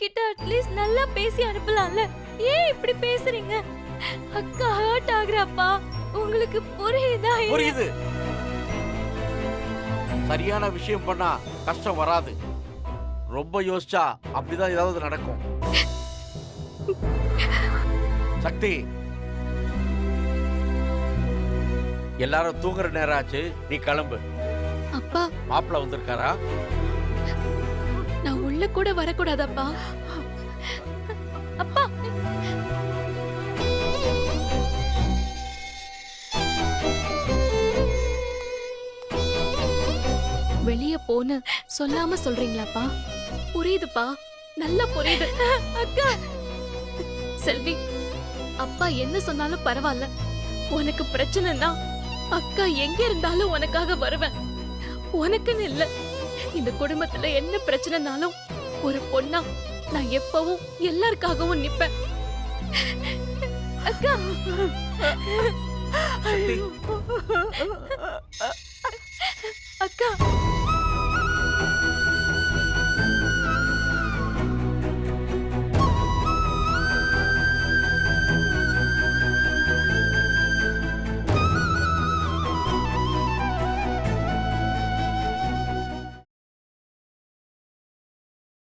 கிட்ட அட்லீஸ்ட் நல்லா பேசி அனுப்பலாம்ல? ஏன் இப்படி பேசுறீங்க? அக்கா ஹர்ட் ஆகுறாப்பா. உங்களுக்கு புரியுதா? புரியுது. சரியான விஷயம் பண்ணா கஷ்டம் வராது. ரொம்ப யோசிச்சா அப்படிதான் ஏதாவது நடக்கும். சக்தி. எல்லாரும் தூங்குற நேரம் ஆச்சு. நீ கிளம்பு. அப்பா. மாப்பிள்ள வந்திருக்காரா? நான் உள்ள கூட வரக்கூடாதப்பா. அப்பா. வெளிய போன்னு சொல்லாம சொல்றீங்களாப்பா? புரியுதுப்பா. நல்லா புரியுது. அக்கா. செல்வி அப்பா என்ன சொன்னாலும் பரவாயில்ல. உனக்கு பிரச்சனைனா அக்கா எங்க இருந்தாலும் உனக்காக வருவேன். உனக்குன்னு இல்ல. இந்த குடும்பத்துல என்ன பிரச்சனைனாலும் ஒரு பொண்ணா நான் எப்பவும் எல்லாருக்காகவும் நிப்பேன். அக்கா.